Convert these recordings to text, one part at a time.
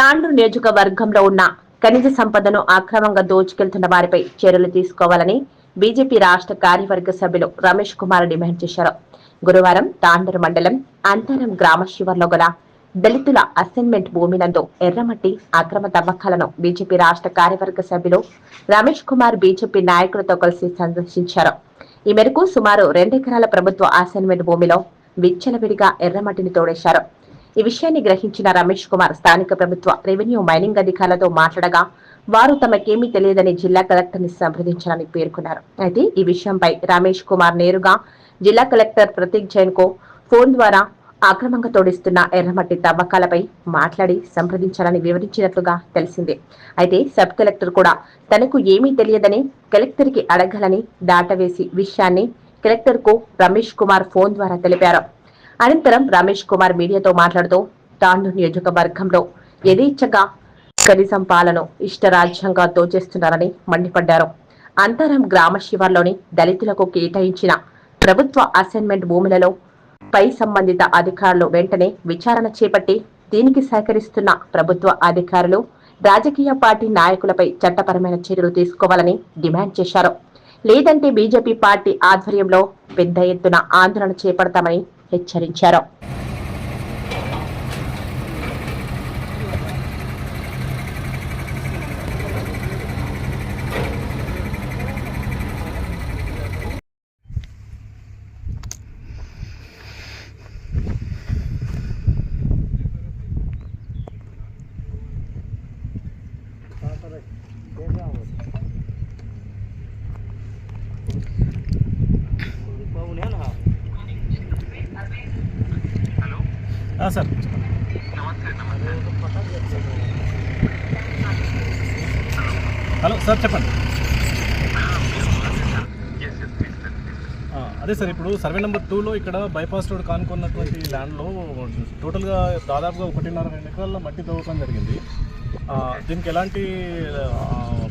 తాండూరు నియోజకవర్గంలో ఉన్న ఖనిజ సంపదను అక్రమంగా దోచుకెళ్తున్న వారిపై చర్యలు తీసుకోవాలని బీజేపీ రాష్ట్ర కార్యవర్గ సభ్యులు రమేష్ కుమార్ డిమాండ్ చేశారు. గురువారం తాండూరు మండలం అంతరం గ్రామ శివర్లో గల దళితుల అసైన్మెంట్ భూమి నందు ఎర్రమట్టి అక్రమ తవ్వకాలను బీజేపీ రాష్ట్ర కార్యవర్గ సభ్యులు రమేష్ కుమార్ బీజేపీ నాయకులతో కలిసి సందర్శించారు. ఈ మేరకు సుమారు రెండెకరాల ప్రభుత్వ అసైన్మెంట్ భూమిలో విచ్చలవిడిగా ఎర్రమట్టిని తోడేశారు. ఈ విషయాన్ని గ్రహించిన రమేష్ కుమార్ స్థానిక ప్రభుత్వ రెవెన్యూ మైనింగ్ అధికారులతో మాట్లాడగా వారు తమకేమీ తెలియదని జిల్లా కలెక్టర్ని సంప్రదించాలని పేర్కొన్నారు. అయితే ఈ విషయంపై రమేష్ కుమార్ నేరుగా జిల్లా కలెక్టర్ ప్రతీక్ జైన్కు ఫోన్ ద్వారా అక్రమంగా తోడిస్తున్న ఎర్రమట్టి తవ్వకాలపై మాట్లాడి సంప్రదించాలని వివరించినట్లుగా తెలిసింది. అయితే సబ్ కలెక్టర్ కూడా తనకు ఏమీ తెలియదని కలెక్టర్కి అడగాలని దాటవేసి విషయాన్ని కలెక్టర్కు రమేష్ కుమార్ ఫోన్ ద్వారా తెలిపారు. అనంతరం రమేష్ కుమార్ మీడియాతో మాట్లాడుతూ తాండూరు నియోజకవర్గంలో యథేచ్ఛగా కనీసం పాలను ఇష్టరాజ్యంగా దోచేస్తున్నారని మండిపడ్డారు. అంతరం గ్రామ శివార్లోని దళితులకు కేటాయించిన ప్రభుత్వ అసైన్మెంట్ భూములలో పై సంబంధిత అధికారులు వెంటనే విచారణ చేపట్టి దీనికి సహకరిస్తున్న ప్రభుత్వ అధికారులు రాజకీయ పార్టీ నాయకులపై చట్టపరమైన చర్యలు తీసుకోవాలని డిమాండ్ చేశారు. లేదంటే బీజేపీ పార్టీ ఆధ్వర్యంలో పెద్ద ఎత్తున ఆందోళన చేపడతామని హెచ్చరించారు ఆ, Sir. Hello sir చెప్పండి. అదే సార్ ఇప్పుడు సర్వే నెంబర్ టూలో ఇక్కడ బైపాస్ రోడ్ కానుకున్నటువంటి ల్యాండ్లో టోటల్గా దాదాపుగా ఒకటిన్నర రెండు ఎకరాల మట్టి తవ్వకం జరిగింది. దీనికి ఎలాంటి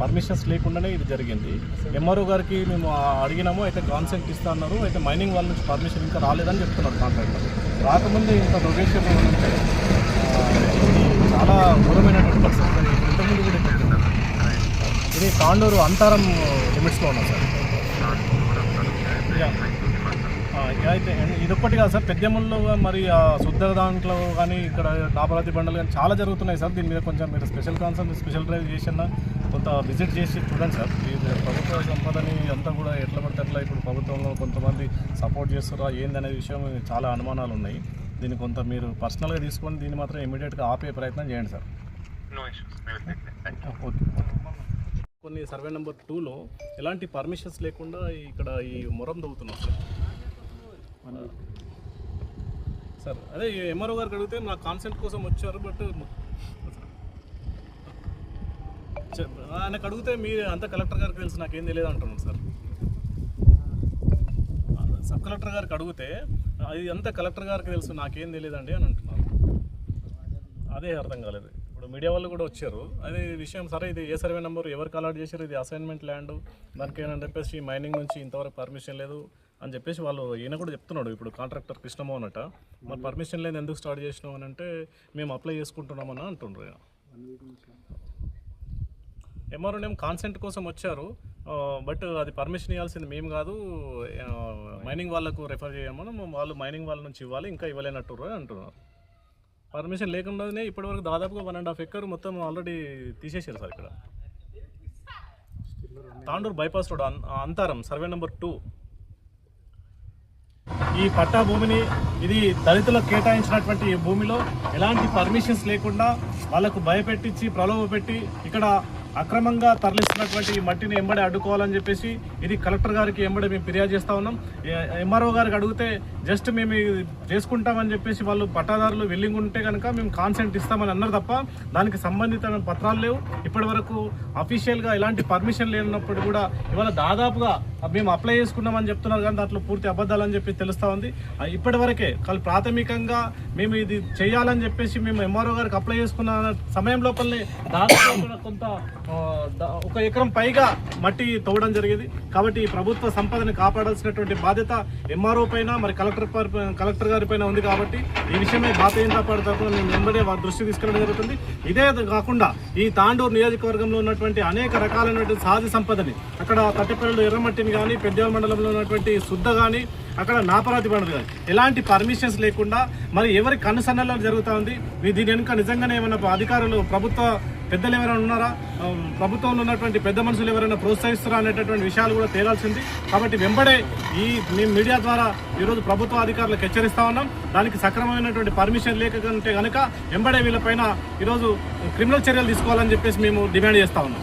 పర్మిషన్స్ లేకుండానే ఇది జరిగింది. ఎంఆర్ఓ గారికి మేము అడిగినాము అయితే కాన్సెంట్ ఇస్తా అన్నారు అయితే మైనింగ్ వాళ్ళ నుంచి పర్మిషన్ ఇంకా రాలేదని చెప్తున్నారు కాంట్రాక్టర్. రాకముందే ఇంత డొనేషన్ ఉంటే ఇది చాలా ఘోరమైనటువంటి పరిస్థితి. ఇంతకుముందు కూడా ఇక్కడ. ఇది తాండూరు అంతరం లిమిట్స్లో ఉన్నాం సార్. అయితే ఇదొక్కటి కాదు సార్ పెద్దెమ్మల్లో మరి ఆ శుద్ధ దాంట్లో కానీ ఇక్కడ డాబరాతి బండలు కానీ చాలా జరుగుతున్నాయి సార్. దీని మీద కొంచెం మీరు స్పెషల్ కాన్సర్న్ స్పెషల్ డ్రైవ్ చేసిన కొంత విజిట్ చేసి చూడండి సార్. ప్రభుత్వ సంపదని అంతా కూడా ఎట్లా పడితే అట్లా ఇప్పుడు ప్రభుత్వంలో కొంతమంది సపోర్ట్ చేస్తారా ఏందనే విషయం చాలా అనుమానాలు ఉన్నాయి. దీన్ని కొంత మీరు పర్సనల్గా తీసుకొని దీన్ని మాత్రం ఇమీడియట్గా ఆపే ప్రయత్నం చేయండి సార్. ఓకే కొన్ని సర్వే నెంబర్ టూలో ఎలాంటి పర్మిషన్స్ లేకుండా ఇక్కడ ఈ మొరం దవ్వుతున్నాం సార్. సార్ అదే ఎంఆర్ఓ గారికి అడిగితే నా కాన్సెంట్ కోసం వచ్చారు బట్ ఆయనకు అడిగితే మీరు అంత కలెక్టర్ గారికి తెలుసు నాకేం తెలియదు అంటున్నాను సార్ సబ్ కలెక్టర్ గారికి అడిగితే అది అంతా కలెక్టర్ గారికి తెలుసు నాకేం తెలియదండి అని అంటున్నారు అదే అర్థం కాలేదు. ఇప్పుడు మీడియా వాళ్ళు కూడా వచ్చారు. అదే విషయం సరే ఇది ఏ సర్వే నెంబర్ ఎవరికి అలాట్ చేశారు ఇది అసైన్మెంట్ ల్యాండ్ దానికి ఏంటని చెప్పేసి మైనింగ్ నుంచి ఇంతవరకు పర్మిషన్ లేదు. అని చెప్పేసి వాళ్ళు ఈయన కూడా చెప్తున్నాడు. ఇప్పుడు కాంట్రాక్టర్ కృష్ణమోహన్ అట మరి పర్మిషన్ లేని ఎందుకు స్టార్ట్ చేసినాం అని అంటే మేము అప్లై చేసుకుంటున్నామని అంటుండ్రు ఈయన. ఎంఆర్ఓ కాన్సెంట్ కోసం వచ్చారు. బట్ అది పర్మిషన్ ఇవ్వాల్సింది మేము కాదు మైనింగ్ వాళ్ళకు రెఫర్ చేయమని వాళ్ళు మైనింగ్ వాళ్ళ నుంచి ఇవ్వాలి ఇంకా ఇవ్వలేనట్టు అంటున్నారు. పర్మిషన్ లేకుండానే ఇప్పటివరకు దాదాపుగా వన్ అండ్ హాఫ్ ఎక్కర్ మొత్తం ఆల్రెడీ తీసేసారు సార్ ఇక్కడ. తాండూరు బైపాస్ రోడ్ అన్- అంతారం సర్వే నెంబర్ టూ. ఈ పట్టా భూమిని ఇది దళితులకు కేటాయించినటువంటి ఈ భూమిలో ఎలాంటి పర్మిషన్స్ లేకుండా వాళ్ళకు భయపెట్టించి ప్రలోభ పెట్టి ఇక్కడ అక్రమంగా తరలిస్తున్నటువంటి ఈ మట్టిని ఎంబడి అడ్డుకోవాలని చెప్పేసి ఇది కలెక్టర్ గారికి ఎంబడి మేము ఫిర్యాదు చేస్తా ఉన్నాం. ఎంఆర్ఓ గారికి అడిగితే జస్ట్ మేము చేసుకుంటామని చెప్పేసి వాళ్ళు పట్టాదారులు విల్లింగ్ ఉంటే కనుక మేము కాన్సెంట్ ఇస్తామని అన్నారు తప్ప దానికి సంబంధిత పత్రాలు లేవు. ఇప్పటి వరకు అఫీషియల్గా ఎలాంటి పర్మిషన్ లేనప్పుడు కూడా ఇవాళ దాదాపుగా మేము అప్లై చేసుకున్నామని చెప్తున్నారు కానీ దాంట్లో పూర్తి అబద్ధాలు అని చెప్పి తెలుస్తా ఉంది. ఇప్పటి వరకే కానీ ప్రాథమికంగా మేము ఇది చేయాలని చెప్పేసి మేము ఎంఆర్ఓ గారికి అప్లై చేసుకున్న సమయం లోపలనే దాదాపు కొంత ఒక ఎకరం పైగా మట్టి తవ్వడం జరిగింది. కాబట్టి ప్రభుత్వ సంపదని కాపాడాల్సినటువంటి బాధ్యత ఎంఆర్ఓ పైన మరి కలెక్టర్ కలెక్టర్ గారి పైన ఉంది కాబట్టి ఈ విషయమే భారతీయ జనతా పార్టీ తరఫున మేము వెంబడే వారి దృష్టి తీసుకెళ్ళడం జరుగుతుంది. ఇదే కాకుండా ఈ తాండూరు నియోజకవర్గంలో ఉన్నటువంటి అనేక రకాలైనటువంటి సహజ సంపదని అక్కడ తట్టిపల్లిలో ఎర్రమట్టిని కానీ పెద్దల మండలంలో ఉన్నటువంటి శుద్ధ కానీ అక్కడ నాపరాతి పండుగ కానీ ఎలాంటి పర్మిషన్స్ లేకుండా మరి ఎవరి కనుసన్నలో జరుగుతూ ఉంది? మీ దీని వెనుక నిజంగానే ఏమైనా అధికారులు ప్రభుత్వ పెద్దలు ఎవరైనా ఉన్నారా? ప్రభుత్వంలో ఉన్నటువంటి పెద్ద మనుషులు ఎవరైనా ప్రోత్సహిస్తారా అనేటటువంటి విషయాలు కూడా తేలాల్సింది కాబట్టి వెంబడే ఈ మేము మీడియా ద్వారా ఈరోజు ప్రభుత్వ అధికారులకు హెచ్చరిస్తా ఉన్నాం. దానికి సక్రమమైనటువంటి పర్మిషన్ లేకుంటే కనుక వెంబడే వీళ్ళపైన ఈరోజు క్రిమినల్ చర్యలు తీసుకోవాలని చెప్పేసి మేము డిమాండ్ చేస్తా ఉన్నాం.